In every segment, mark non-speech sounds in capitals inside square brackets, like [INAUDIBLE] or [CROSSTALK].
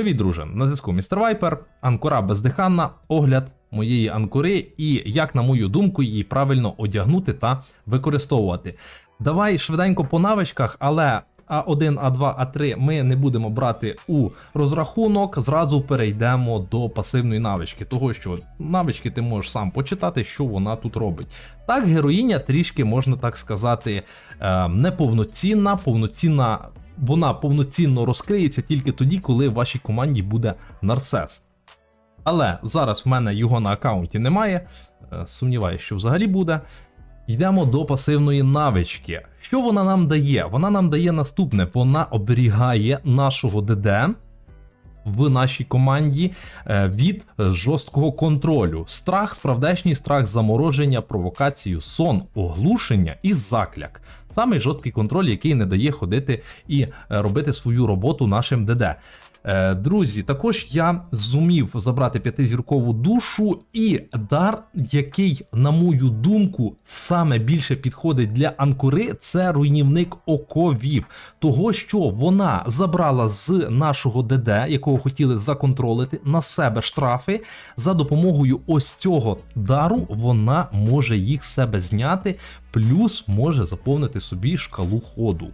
Привіт, друже! На зв'язку містер Вайпер, анкора бездиханна, огляд моєї анкори і як, на мою думку, її правильно одягнути та використовувати. Давай швиденько по навичках, але А1, А2, А3 ми не будемо брати у розрахунок. Зразу перейдемо до пасивної навички, того що навички ти можеш сам почитати, що вона тут робить. Так, героїня трішки можна так сказати, е, неповноцінна, повноцінна. Вона повноцінно розкриється тільки тоді, коли в вашій команді буде нарцес. Але зараз в мене його на аккаунті немає. е, Сумніваюся, що взагалі буде. Йдемо до пасивної навички. Що вона нам дає? Вона нам дає наступне: вона оберігає нашого ДД в нашій команді е, від жорсткого контролю. Страх, справдешній страх замороження, провокацію, сон, оглушення і закляк. Самий жорсткий контроль, який не дає ходити і е, робити свою роботу нашим ДД. Е, Друзі, також я зумів забрати п'ятизіркову душу і дар, який, на мою думку, саме більше підходить для анкури, це руйнівник оковів. Того, що вона забрала з нашого ДД, якого хотіли законтролити, на себе штрафи. За допомогою ось цього дару вона може їх себе зняти, плюс може заповнити собі шкалу ходу.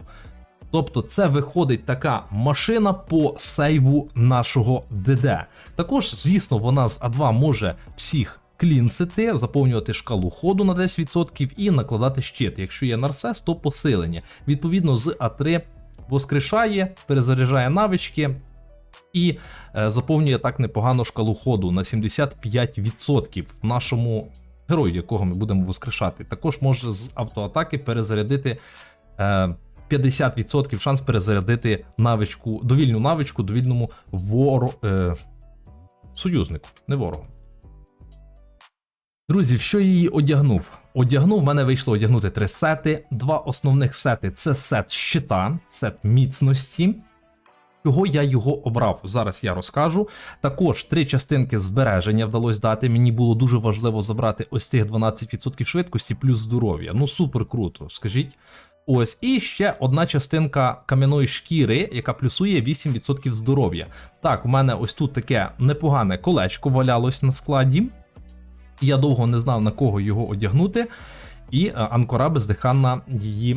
Тобто це виходить така машина по сейву нашого ДД. Також, звісно, вона з А2 може всіх клінсити, заповнювати шкалу ходу на 10% і накладати щит. Якщо є нарсес, то посилення. Відповідно, з А3 воскрешає, перезаряджає навички. І е, заповнює так непогано шкалу ходу на 75% нашому герою, якого ми будемо воскрешати. Також може з автоатаки перезарядити е, 50% шанс перезарядити навичку, довільну навичку довільному воро, е, союзнику, не ворогу. Друзі, в що її одягнув? Одягнув, в мене вийшло одягнути три сети. Два основних сети це сет щита, сет міцності. Чого я його обрав? Зараз я розкажу. Також три частинки збереження вдалося дати. Мені було дуже важливо забрати ось цих 12% швидкості плюс здоров'я. Ну супер круто, скажіть. Ось, і ще одна частинка кам'яної шкіри, яка плюсує 8% здоров'я. Так, у мене ось тут таке непогане колечко валялось на складі. Я довго не знав на кого його одягнути. І е, Анкора бездиханна її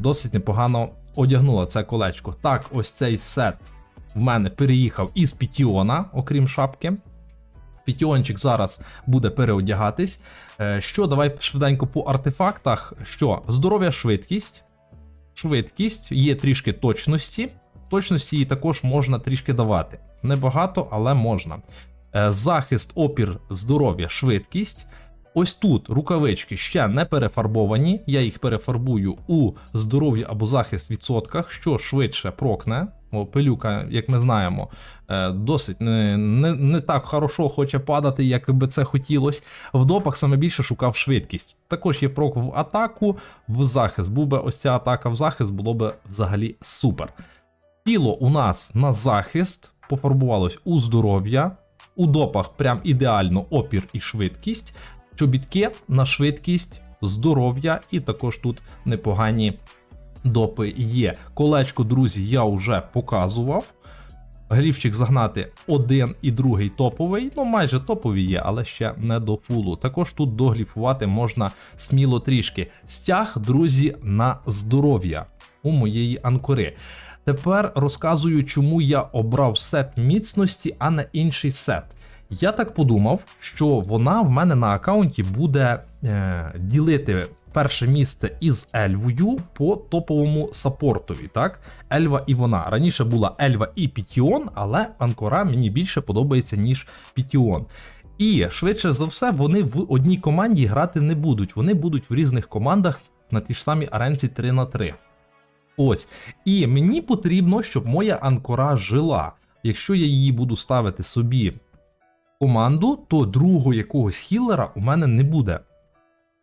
досить непогано одягнула це колечко. Так, ось цей сет в мене переїхав із Пітіона, окрім шапки. Пітіончик зараз буде переодягатись. Е, Що, давай швиденько по артефактах. Що, здоров'я, швидкість. Швидкість, є трішки точності. Точності її також можна трішки давати. Небагато, але можна. Е, Захист, опір, здоров'я, швидкість. Ось тут рукавички ще не перефарбовані. Я їх перефарбую у здоров'я або захист відсотках, що швидше прокне. Пилюка, як ми знаємо, е, досить не, не, не так хорошо хоче падати, як би це хотілося. В допах саме більше шукав швидкість. Також є прок в атаку, в захист. Був би ось ця атака в захист, було б взагалі супер. Тіло у нас на захист пофарбувалось у здоров'я. У допах прям ідеально опір і швидкість. Чобітки на швидкість, здоров'я, і також тут непогані допи є. Колечко, друзі, я вже показував. Глівчик загнати один і другий топовий. Ну, майже топові є, але ще не до фулу. Також тут догліфувати можна сміло трішки. Стяг, друзі, на здоров'я у моєї анкори. Тепер розказую, чому я обрав сет міцності, а не інший сет. Я так подумав, що вона в мене на аккаунті буде е, ділити перше місце із Ельвою по топовому саппортові. Так, Ельва і вона. Раніше була Ельва і Пітіон, але Анкора мені більше подобається, ніж Пітіон. І швидше за все, вони в одній команді грати не будуть. Вони будуть в різних командах на тій ж самій аренці 3 на 3 Ось. І мені потрібно, щоб моя анкора жила. Якщо я її буду ставити собі команду, то другого якогось хілера у мене не буде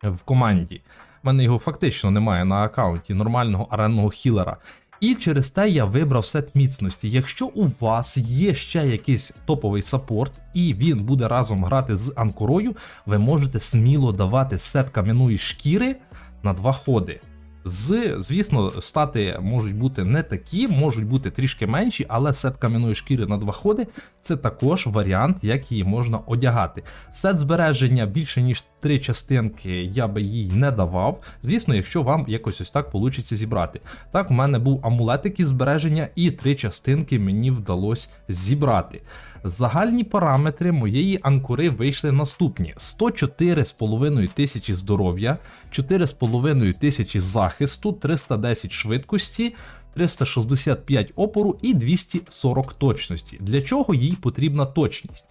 в команді. У мене його фактично немає на аккаунті нормального аренного хілера. І через те я вибрав сет міцності. Якщо у вас є ще якийсь топовий саппорт, і він буде разом грати з анкорою, ви можете сміло давати сет кам'яної шкіри на два ходи. З, звісно, стати можуть бути не такі, можуть бути трішки менші, але сет кам'яної шкіри на два ходи це також варіант, як її можна одягати. Сет збереження більше ніж три частинки я би їй не давав. Звісно, якщо вам якось ось так вийде зібрати. Так, у мене був амулетик із збереження, і три частинки мені вдалося зібрати. Загальні параметри моєї анкури вийшли наступні: 104,5 тисячі здоров'я, 4,5 тисячі захисту, 310 швидкості, 365 опору і 240 точності. Для чого їй потрібна точність?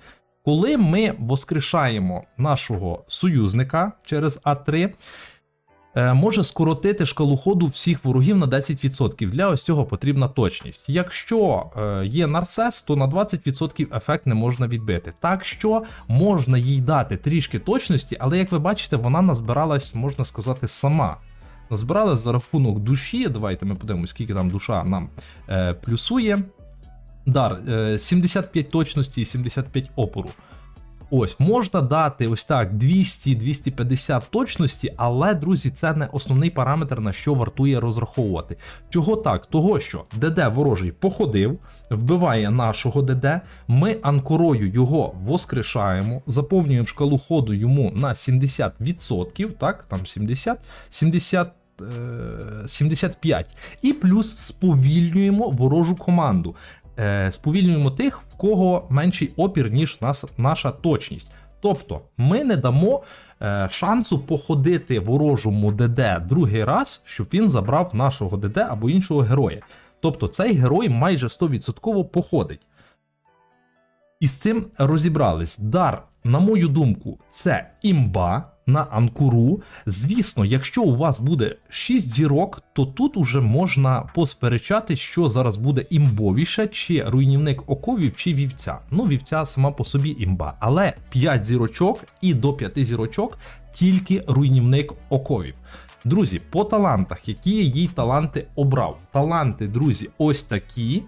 Коли ми воскрешаємо нашого союзника через А3, е, може скоротити шкалу ходу всіх ворогів на 10%. Для ось цього потрібна точність. Якщо е, є нарцес, то на 20% ефект не можна відбити. Так що можна їй дати трішки точності, але як ви бачите, вона назбиралась, можна сказати, сама. Назбиралась за рахунок душі. Давайте ми подивимось, скільки там душа нам е, плюсує. Дар е, 75 точності і 75 опору. Ось, можна дати ось так 200-250 точності, але, друзі, це не основний параметр, на що вартує розраховувати. Чого так? Того, що ДД ворожий походив, вбиває нашого ДД, ми анкорою його воскрешаємо, заповнюємо шкалу ходу йому на 70%, так, там 70, 70. е, 75 і плюс сповільнюємо ворожу команду. Е, Сповільнюємо тих, в кого менший опір, ніж наша точність. Тобто ми не дамо е, шансу походити ворожому ДД другий раз, щоб він забрав нашого ДД або іншого героя. Тобто цей герой майже 100% походить. І з цим розібрались. Дар, на мою думку, це імба на анкуру. Звісно, якщо у вас буде 6 зірок, то тут уже можна посперечати, що зараз буде імбовіше, чи руйнівник оковів, чи вівця. Ну, вівця сама по собі імба. Але 5 зірочок і до 5 зірочок тільки руйнівник оковів. Друзі, по талантах, які їй таланти обрав. Таланти, друзі, ось такі.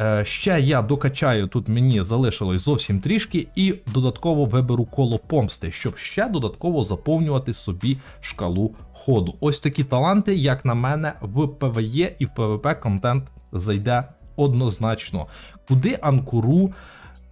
Е, Ще я докачаю, тут мені залишилось зовсім трішки, і додатково виберу коло помсти, щоб ще додатково заповнювати собі шкалу ходу. Ось такі таланти, як на мене, в ПВЕ і в ПВП контент зайде однозначно. Куди анкуру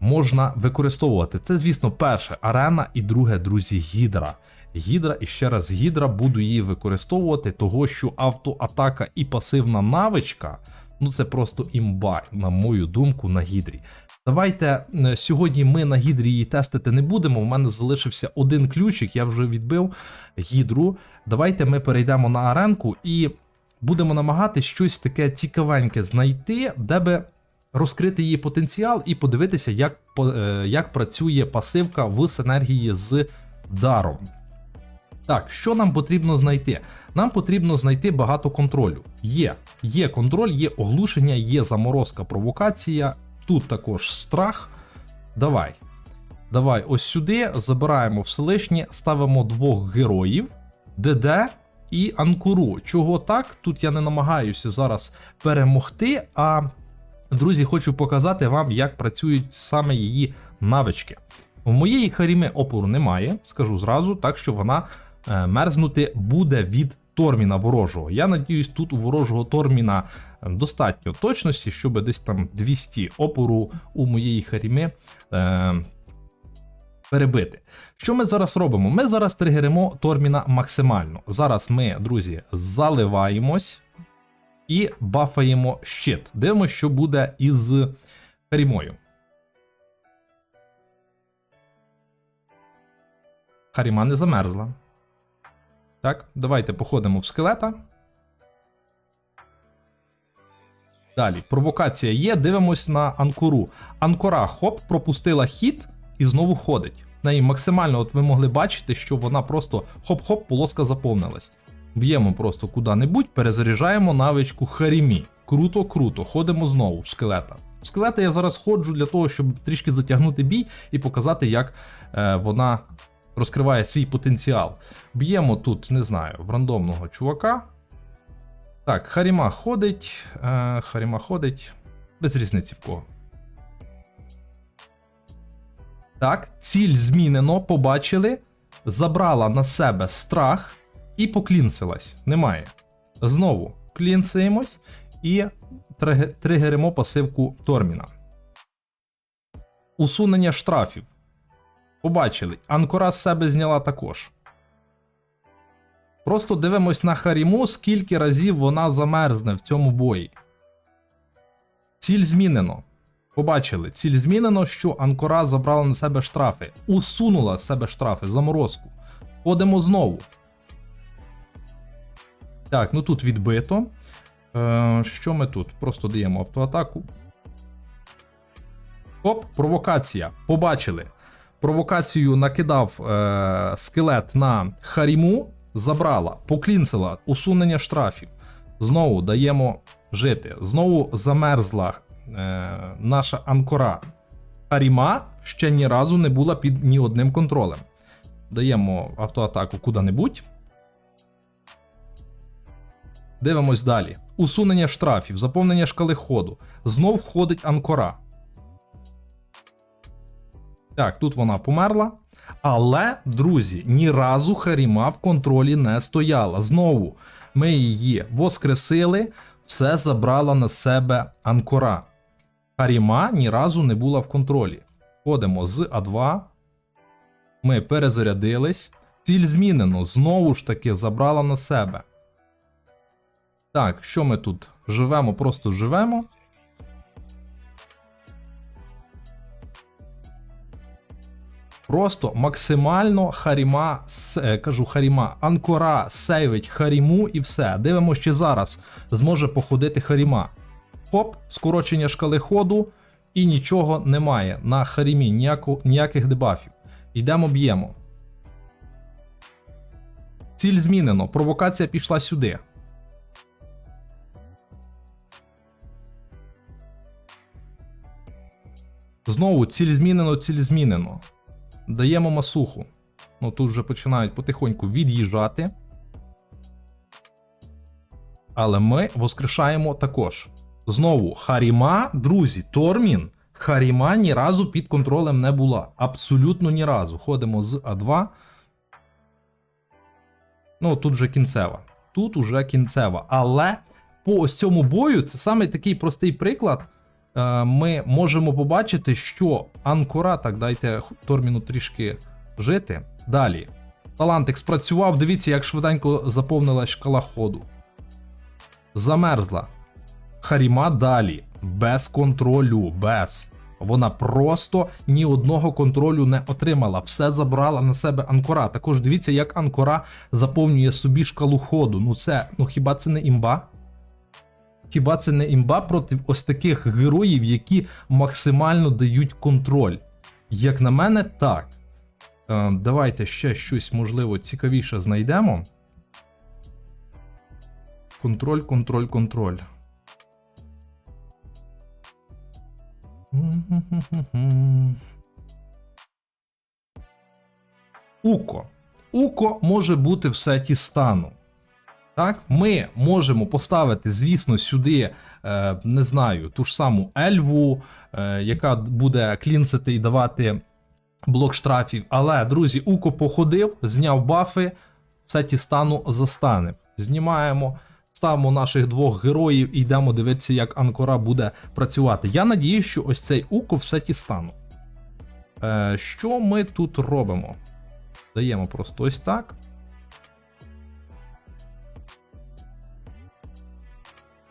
можна використовувати? Це, звісно, перше арена і друге, друзі, гідра. Гідра і ще раз гідра буду її використовувати, того що автоатака і пасивна навичка. Ну це просто імба, на мою думку, на гідрі. Давайте е, сьогодні ми на гідрі її тестити не будемо. У мене залишився один ключик, я вже відбив гідру. Давайте ми перейдемо на аренку і будемо намагатися щось таке цікавеньке знайти, де би розкрити її потенціал і подивитися, як, е, як працює пасивка в синергії з даром. Так, що нам потрібно знайти? Нам потрібно знайти багато контролю. Є, є контроль, є оглушення, є заморозка, провокація. Тут також страх. Давай. Давай ось сюди. Забираємо Всевишнє, ставимо двох героїв, ДД і Анкуру. Чого так? Тут я не намагаюся зараз перемогти. А друзі, хочу показати вам, як працюють саме її навички. В моєї харіми опору немає, скажу зразу, так що вона мерзнути буде від Торміна ворожого. Я надіюсь, тут у ворожого Торміна е, достатньо точності, щоб десь там 200 опору у моєї харіми е, перебити. Що ми зараз робимо? Ми зараз тригеримо Торміна максимально. Зараз ми, друзі, заливаємось і бафаємо щит. Дивимося, що буде із харімою. Харіма не замерзла. Так, давайте походимо в скелета. Далі, провокація є, дивимось на анкору. Анкора хоп, пропустила хід і знову ходить. В неї максимально, от ви могли бачити, що вона просто хоп-хоп, полоска заповнилась. Б'ємо просто куди-небудь, перезаряджаємо навичку Харімі. Круто, круто, ходимо знову в скелета. В скелета я зараз ходжу для того, щоб трішки затягнути бій і показати, як е, вона розкриває свій потенціал. Б'ємо тут, не знаю, в рандомного чувака. Так, Харіма ходить. Е, Харіма ходить. Без різниці в кого. Так, ціль змінено, побачили. Забрала на себе страх і поклінцилась. Немає. Знову клінцаємось і тригеримо пасивку Торміна. Усунення штрафів. Побачили, Анкора з себе зняла також. Просто дивимось на Харіму, скільки разів вона замерзне в цьому бої. Ціль змінено. Побачили, ціль змінено, що Анкора забрала на себе штрафи. Усунула з себе штрафи, заморозку. Ходимо знову. Так, ну тут відбито. Е, що ми тут? Просто даємо автоатаку. Оп, провокація. Побачили. Провокацію накидав е, скелет на Харіму, забрала, поклінцила, усунення штрафів. Знову даємо жити. Знову замерзла е, наша анкора. Харіма ще ні разу не була під ні одним контролем. Даємо автоатаку куди-небудь. Дивимось далі. Усунення штрафів, заповнення шкали ходу. Знов входить анкора. Так, тут вона померла. Але, друзі, ні разу Харіма в контролі не стояла. Знову ми її воскресили, все забрала на себе анкора. Харіма ні разу не була в контролі. Ходимо з А2. Ми перезарядились. Ціль змінено. Знову ж таки забрала на себе. Так, що ми тут? Живемо, просто живемо. Просто максимально Харіма, е, кажу Харіма, Анкора сейвить Харіму і все. Дивимося, чи зараз зможе походити Харіма. Хоп, скорочення шкали ходу, і нічого немає на Харімі, ніяко, ніяких дебафів. Йдемо б'ємо. Ціль змінено. Провокація пішла сюди. Знову ціль змінено, ціль змінено. Даємо масуху. Ну тут вже починають потихоньку від'їжджати. Але ми воскрешаємо також. Знову Харіма, друзі, Тормін. Харіма ні разу під контролем не була. Абсолютно ні разу. Ходимо з А2. Ну, тут вже кінцева. Тут уже кінцева. Але по ось цьому бою це саме такий простий приклад. Е, Ми можемо побачити, що Анкора, так дайте Торміну трішки жити. Далі. Талантик спрацював. Дивіться, як швиденько заповнилась шкала ходу. Замерзла. Харіма далі. Без контролю. Без. Вона просто ні одного контролю не отримала. Все забрала на себе Анкора. Також дивіться, як Анкора заповнює собі шкалу ходу. Ну це, ну хіба це не імба? Хіба це не імба проти ось таких героїв, які максимально дають контроль? Як на мене, так. Е, давайте ще щось, можливо, цікавіше знайдемо. Контроль, контроль, контроль. Уко. Уко може бути в сеті стану. Так, ми можемо поставити, звісно, сюди, е, не знаю, ту ж саму Ельву, е, яка буде клінцити і давати блок штрафів. Але, друзі, Уко походив, зняв бафи, в сеті стану застане. Знімаємо, ставимо наших двох героїв і йдемо дивитися, як Анкора буде працювати. Я надію, що ось цей Уко в сеті стану. Е, що ми тут робимо? Даємо просто ось так.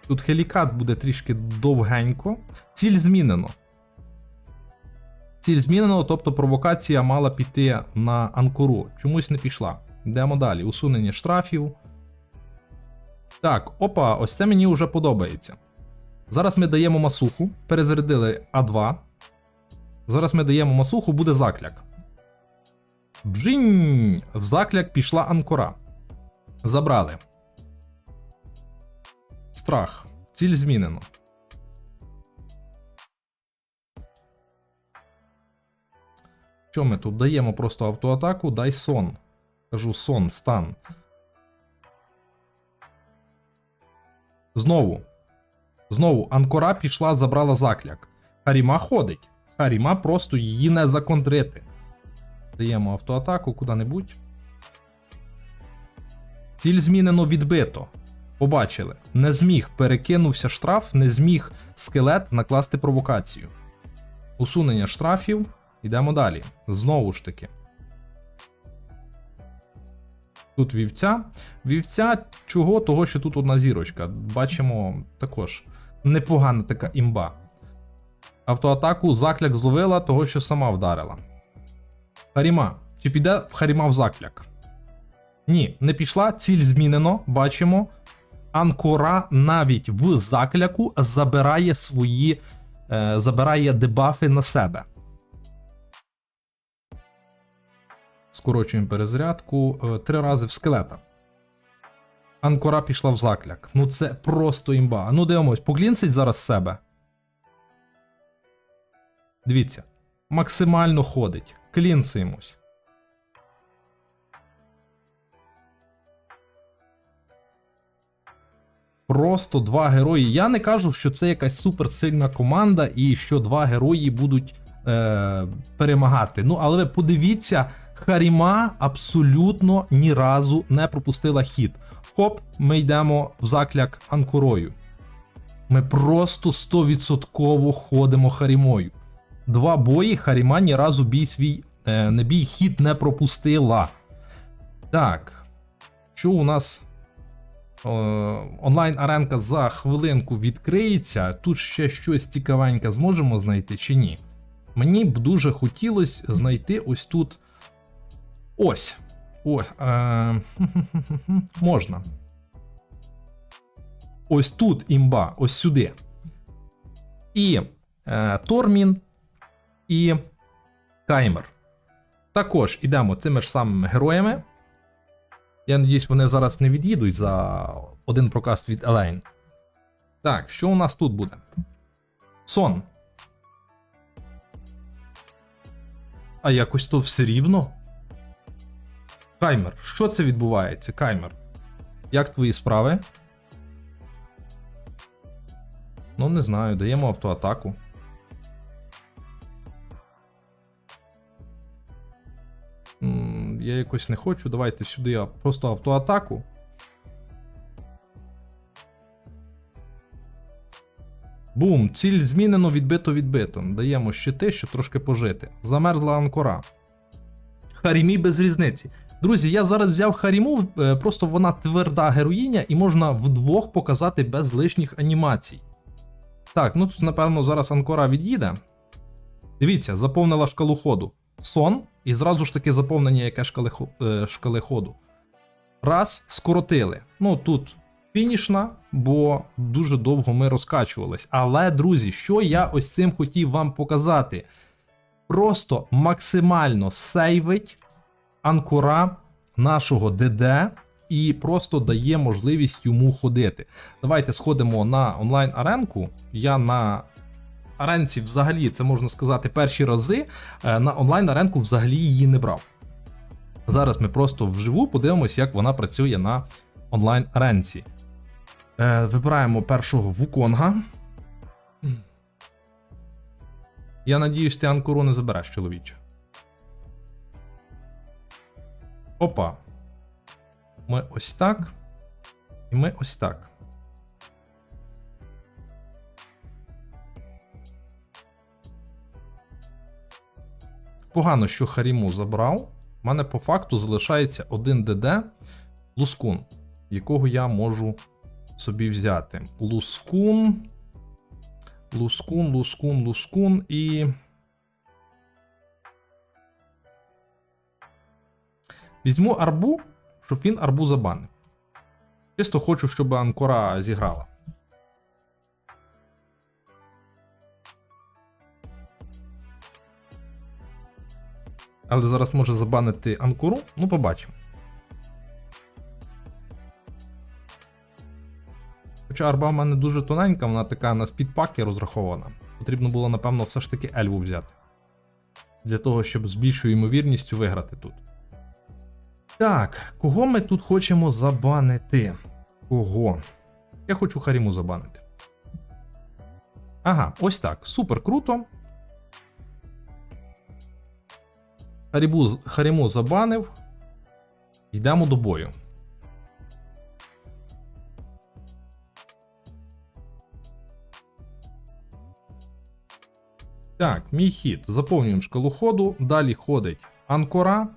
Тут хелікат буде трішки довгенько. Ціль змінено. Ціль змінено, тобто провокація мала піти на анкору. Чомусь не пішла. Йдемо далі. Усунення штрафів. Так, опа, ось це мені вже подобається. Зараз ми даємо масуху. Перезарядили А2. Зараз ми даємо масуху, буде закляк. Бжінь! В закляк пішла анкора. Забрали. Страх. Ціль змінено. Що ми тут даємо просто автоатаку? Дай сон. Кажу сон, стан. Знову. Знову Анкора пішла, забрала закляк. Харіма ходить. Харіма просто її не законтрити. Даємо автоатаку куди-небудь. Ціль змінено відбито. Побачили. Не зміг, перекинувся штраф, не зміг скелет накласти провокацію. Усунення штрафів. Йдемо далі. Знову ж таки. Тут вівця. Вівця чого? Того, що тут одна зірочка. Бачимо також непогана така імба. Автоатаку закляк зловила, того, що сама вдарила. Харіма. Чи піде в Харіма в закляк? Ні, не пішла. Ціль змінено. Бачимо. Анкора навіть в закляку забирає свої. Е, забирає дебафи на себе. Скорочуємо перезарядку. Е, три рази в скелета. Анкора пішла в закляк. Ну це просто імба. Ну дивимось, поглінцить зараз себе. Дивіться. Максимально ходить. Клінцаємось. Просто два герої. Я не кажу, що це якась суперсильна команда і що два герої будуть е, перемагати. Ну, але ви подивіться, Харіма абсолютно ні разу не пропустила хід. Хоп, ми йдемо в закляк анкурою. Ми просто 100% ходимо Харімою. Два бої, Харіма ні разу бій свій е, не бій хід не пропустила. Так. Що у нас? Е, онлайн-аренка за хвилинку відкриється. Тут ще щось цікавеньке зможемо знайти чи ні? Мені б дуже хотілося знайти ось тут. Ось. Ось. Е, [LAUGHS] можна. Ось тут імба, ось сюди. І е, Тормін, і Каймер. Також ідемо цими ж самими героями. Я надіюсь, вони зараз не від'їдуть за один прокаст від Елейн. Так, що у нас тут буде? Сон. А якось то все рівно. Каймер, що це відбувається? Каймер. Як твої справи? Ну, не знаю, даємо автоатаку. Я якось не хочу. Давайте сюди я просто автоатаку. Бум! Ціль змінено, відбито, відбито. Даємо щити, щоб трошки пожити. Замерзла анкора. Харімі без різниці. Друзі, я зараз взяв Харіму, е, просто вона тверда героїня, і можна вдвох показати без лишніх анімацій. Так, ну тут, напевно, зараз анкора від'їде. Дивіться, заповнила шкалу ходу. Сон, і зразу ж таки заповнення яке шкали, е, шкали ходу. Раз, скоротили. Ну тут фінішна, бо дуже довго ми розкачувались. Але, друзі, що я ось цим хотів вам показати? Просто максимально сейвить анкора нашого ДД і просто дає можливість йому ходити. Давайте сходимо на онлайн-аренку. Я на аренці взагалі, це можна сказати, перші рази. е, На онлайн-аренку взагалі її не брав. Зараз ми просто вживу подивимось, як вона працює на онлайн-аренці. Е, Вибираємо першого Вуконга. Я надіюсь, ти анкору не забереш, чоловіче. Опа. Ми ось так. І ми ось так. Погано, що Харіму забрав. У мене по факту залишається один ДД Лускун, якого я можу собі взяти. Лускун. Лускун, лускун, лускун і. Візьму арбу, щоб він арбу забанив. Чисто хочу, щоб анкора зіграла. Але зараз може забанити анкору. Ну, побачимо. Хоча арба в мене дуже тоненька, вона така на спідпаки розрахована. Потрібно було, напевно, все ж таки ельву взяти. Для того, щоб з більшою ймовірністю виграти тут. Так, кого ми тут хочемо забанити? Кого? Я хочу Харіму забанити. Ага, ось так. Супер круто. Харібу, Харіму забанив. Йдемо до бою. Так, мій хід. Заповнюємо шкалу ходу. Далі ходить анкора.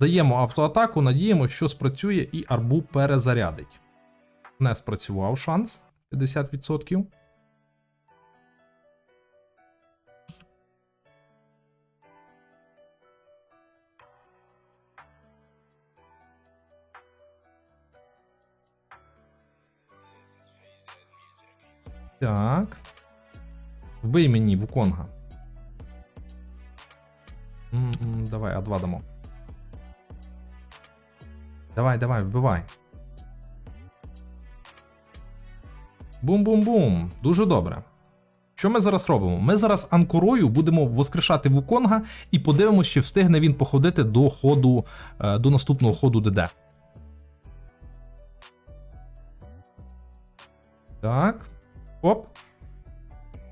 Даємо автоатаку, надіємо, що спрацює і арбу перезарядить. Не спрацював шанс 50%. Так. Вбий мені Вуконга. М-м, давай, А2 дамо. Давай, давай, вбивай. Бум-бум-бум. Дуже добре. Що ми зараз робимо? Ми зараз анкорою будемо воскрешати Вуконга і подивимося, чи встигне він походити до ходу, е, до наступного ходу ДД. Так.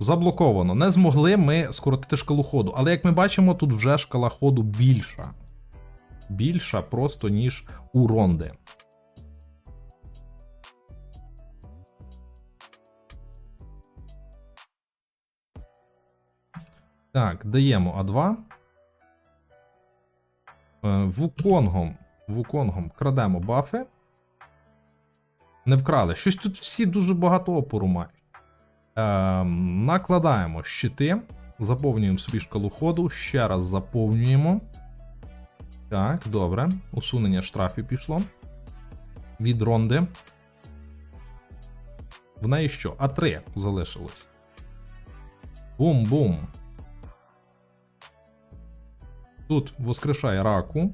Заблоковано. Не змогли ми скоротити шкалу ходу. Але як ми бачимо, тут вже шкала ходу більша. Більша просто, ніж у ронди. Так, даємо А2. Е, Вуконгом. Вуконгом крадемо бафи. Не вкрали. Щось тут всі дуже багато опору мають. Е, накладаємо щити. Заповнюємо собі шкалу ходу. Ще раз заповнюємо. Так, добре. Усунення штрафів пішло. Від ронди. В неї що? А3 залишилось. Бум-бум. Тут воскрешає раку.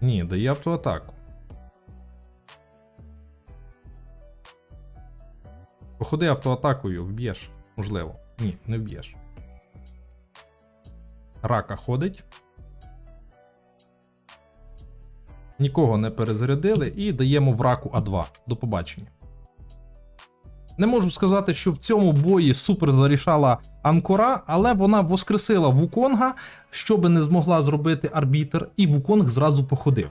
Ні, дає автоатаку. Походи автоатакою, вб'єш. Можливо. Ні, не вб'єш. Рака ходить. Нікого не перезарядили і даємо в раку А2. До побачення. Не можу сказати, що в цьому бої супер зарішала Анкора, але вона воскресила Вуконга, що би не змогла зробити арбітер, і Вуконг зразу походив.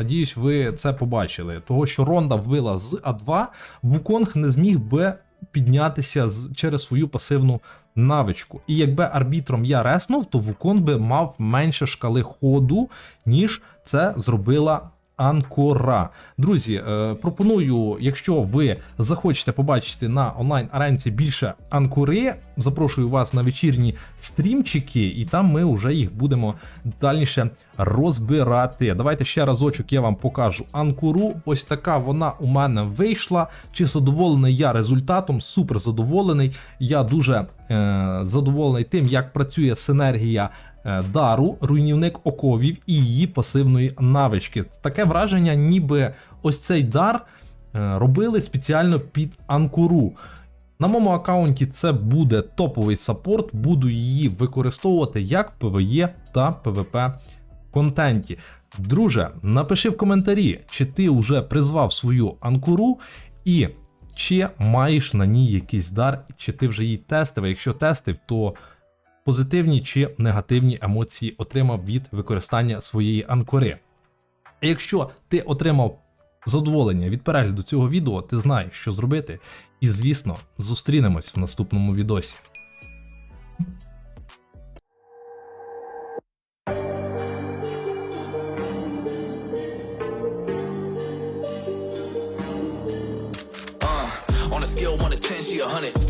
Надіюсь, ви це побачили. Того, що Ронда вбила з А2, Вуконг не зміг би піднятися з, через свою пасивну навичку. І якби арбітром я реснув, то Вуконг би мав менше шкали ходу, ніж це зробила Анкора. Друзі, е, пропоную, якщо ви захочете побачити на онлайн аренці більше анкори, запрошую вас на вечірні стрімчики, і там ми вже їх будемо детальніше розбирати. Давайте ще разочок я вам покажу анкуру. Ось така вона у мене вийшла. Чи задоволений я результатом? Супер задоволений. Я дуже е, задоволений тим, як працює синергія. Е, Дару, руйнівник оковів і її пасивної навички. Таке враження, ніби ось цей дар е, робили спеціально під анкуру. На моєму аккаунті це буде топовий саппорт, буду її використовувати як в PvE та PvP контенті. Друже, напиши в коментарі, чи ти вже призвав свою анкуру і чи маєш на ній якийсь дар, чи ти вже її тестив. Якщо тестив, то позитивні чи негативні емоції отримав від використання своєї анкори. А якщо ти отримав задоволення від перегляду цього відео, ти знаєш, що зробити. І звісно, зустрінемось в наступному відосі. Uh, on a scale 1 to 10, she a 100.